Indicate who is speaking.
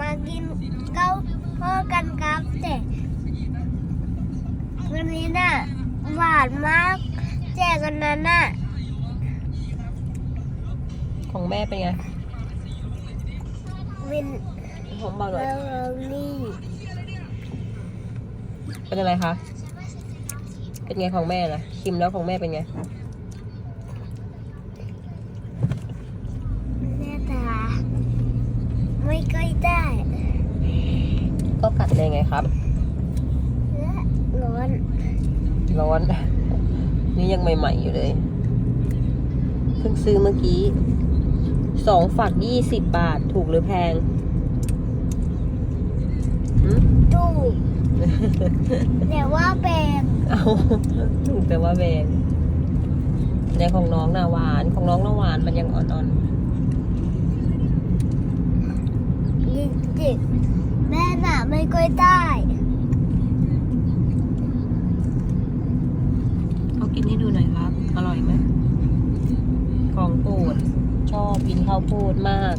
Speaker 1: มากินข้าวพ่อกันครับแต่วันนี้น่ะหวานมากแจกกันนั้นน่ะ
Speaker 2: ของแม่เป็นไง
Speaker 1: วิน
Speaker 2: ของเบาหน่อย
Speaker 1: เบลลี่
Speaker 2: เป็นอะไรคะเป็นไงของแม่นะชิมแล้วของแม่เป็นไง
Speaker 1: แม่ตา ไม่ค่อยได้
Speaker 2: ก็กัดได้ไงครับ
Speaker 1: และร้อน
Speaker 2: ร้อน นี่ยังใหม่ๆอยู่เลย เพิ่งซื้อเมื่อกี้ สองฝักยี่สิบบาทถูกหรือแพงหืม
Speaker 1: ตู้แต่ว่าเป็น
Speaker 2: เอาถูกแต่ว่าแพงในของน้องน่ะหวานของน้องน่ะหวานมันยังอ่อน
Speaker 1: จิ แม่น่ะไม่ค่อยได้
Speaker 2: เขากินให้ดูหน่อยครับ อร่อยไหมของโปรดชอบกินข้าวโพดมาก